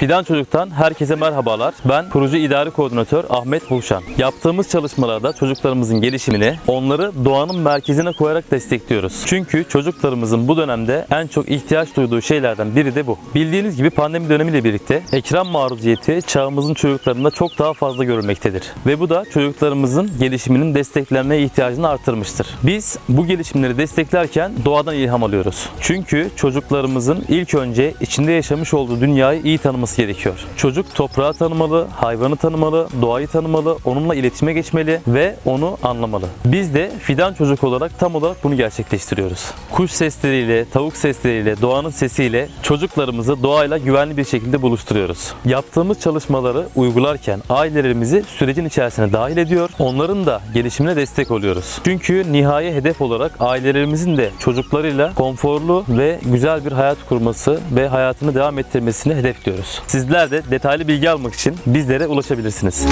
Fidan Çocuk'tan herkese merhabalar. Ben Proje İdari Koordinatör Ahmet Bulşan. Yaptığımız çalışmalarda çocuklarımızın gelişimini onları doğanın merkezine koyarak destekliyoruz. Çünkü çocuklarımızın bu dönemde en çok ihtiyaç duyduğu şeylerden biri de bu. Bildiğiniz gibi pandemi dönemiyle birlikte ekran maruziyeti çağımızın çocuklarında çok daha fazla görülmektedir. Ve bu da çocuklarımızın gelişiminin desteklenmeye ihtiyacını artırmıştır. Biz bu gelişimleri desteklerken doğadan ilham alıyoruz. Çünkü çocuklarımızın ilk önce içinde yaşamış olduğu dünyayı iyi tanıması gerekiyor. Çocuk toprağı tanımalı, hayvanı tanımalı, doğayı tanımalı, onunla iletişime geçmeli ve onu anlamalı. Biz de fidan çocuk olarak tam olarak bunu gerçekleştiriyoruz. Kuş sesleriyle, tavuk sesleriyle, doğanın sesiyle çocuklarımızı doğayla güvenli bir şekilde buluşturuyoruz. Yaptığımız çalışmaları uygularken ailelerimizi sürecin içerisine dahil ediyor, onların da gelişimine destek oluyoruz. Çünkü nihai hedef olarak ailelerimizin de çocuklarıyla konforlu ve güzel bir hayat kurması ve hayatını devam ettirmesini hedefliyoruz. Sizler de detaylı bilgi almak için bizlere ulaşabilirsiniz.